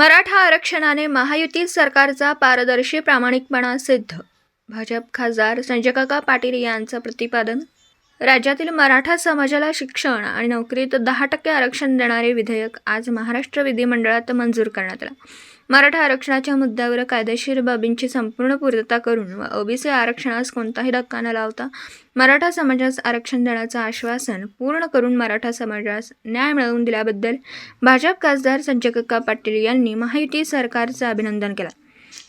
मराठा आरक्षणाने महायुती सरकारचा पारदर्शी प्रामाणिकपणा सिद्ध. भाजप खासदार संजय काका पाटील यांचं प्रतिपादन राज्यातील मराठा समाजाला शिक्षण आणि नोकरीत दहा टक्के आरक्षण देणारे विधेयक आज महाराष्ट्र विधिमंडळात मंजूर करण्यात आला. मराठा आरक्षणाच्या मुद्द्यावर कायदेशीर बाबींची संपूर्ण पूर्तता करून व ओबीसी आरक्षणास कोणताही धक्का न लावता मराठा समाजास आरक्षण देण्याचं आश्वासन पूर्ण करून मराठा समाजास न्याय मिळवून दिल्याबद्दल भाजप खासदार संजय काका पाटील यांनी माहिती सरकारचं अभिनंदन केलं.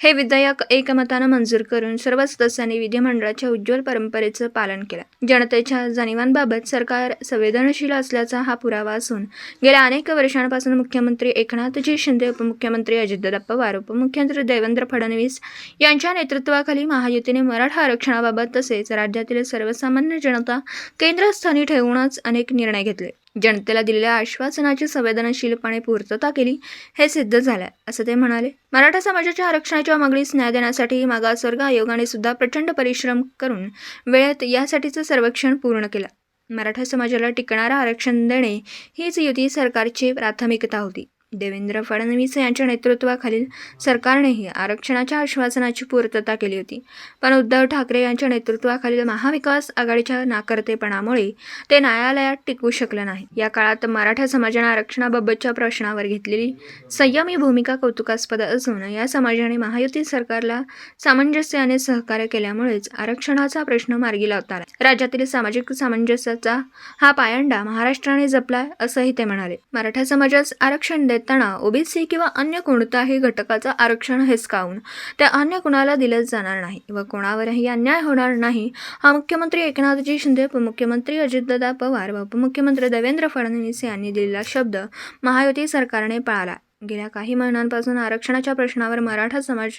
हे विधेयक एकमतानं मंजूर करून सर्व सदस्यांनी विधिमंडळाच्या उज्ज्वल परंपरेचं पालन केलं. जनतेच्या जाणीवांबाबत सरकार संवेदनशील असल्याचा हा पुरावा असून गेल्या अनेक वर्षांपासून मुख्यमंत्री एकनाथजी शिंदे उपमुख्यमंत्री अजितदादा पवार उपमुख्यमंत्री देवेंद्र फडणवीस यांच्या नेतृत्वाखाली महायुतीने मराठा आरक्षणाबाबत तसेच राज्यातील सर्वसामान्य जनता केंद्रस्थानी ठेवूनच अनेक निर्णय घेतले. जनतेला दिलेल्या आश्वासनाची संवेदनशीलपणे पूर्तता केली हे सिद्ध झालं असं ते म्हणाले. मराठा समाजाच्या आरक्षणाच्या मागणीस न्याय देण्यासाठी मागासवर्ग आयोगाने सुद्धा प्रचंड परिश्रम करून वेळेत यासाठीचं सर्वेक्षण पूर्ण केलं. मराठा समाजाला टिकणारं आरक्षण देणे हीच युती सरकारची प्राथमिकता होती. देवेंद्र फडणवीस यांच्या नेतृत्वाखालील सरकारनेही आरक्षणाच्या आश्वासनाची पूर्तता केली होती. पण उद्धव ठाकरे यांच्या नेतृत्वाखालील महाविकास आघाडीच्या नाकर्तेपणामुळे ते न्यायालयात टिकू शकलं नाही. या काळात मराठा समाजाने आरक्षणाबाबतच्या प्रश्नावर घेतलेली संयमी भूमिका कौतुकास्पद असून या समाजाने महायुती सरकारला सामंजस्याने सहकार्य केल्यामुळेच आरक्षणाचा प्रश्न मार्गी लावता राज्यातील सामाजिक सामंजस्याचा हा पायंडा महाराष्ट्राने जपला असंही ते म्हणाले. मराठा समाजास आरक्षण देत देताना ओबीसी किंवा अन्य कोणत्याही घटकाचं आरक्षण हिसकावून ते अन्य कुणाला दिलं जाणार नाही व कोणावरही अन्याय होणार नाही हा मुख्यमंत्री एकनाथजी शिंदे उपमुख्यमंत्री अजितदादा पवार व उपमुख्यमंत्री देवेंद्र फडणवीस यांनी दिलेला शब्द महायुती सरकारने पाळला. गेल्या काही महिन्यांपासून आरक्षणाच्या प्रश्नावर मराठा समाज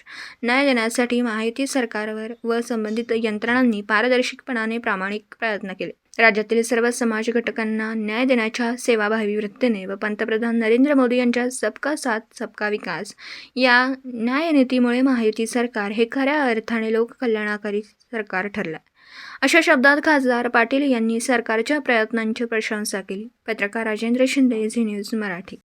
न्याय देण्यासाठी महायुती सरकारवर व संबंधित यंत्रणांनी पारदर्शकपणाने प्रामाणिक प्रयत्न केले. राज्यातील सर्व समाज घटकांना न्याय देण्याच्या सेवाभावी वृत्तीने व पंतप्रधान नरेंद्र मोदी यांच्या सबका साथ सबका विकास या न्यायनीतीमुळे महायुती सरकार हे खऱ्या अर्थाने लोककल्याणकारी सरकार ठरलं. अशा शब्दात खासदार पाटील यांनी सरकारच्या प्रयत्नांची प्रशंसा केली. पत्रकार राजेंद्र शिंदे झी न्यूज मराठी.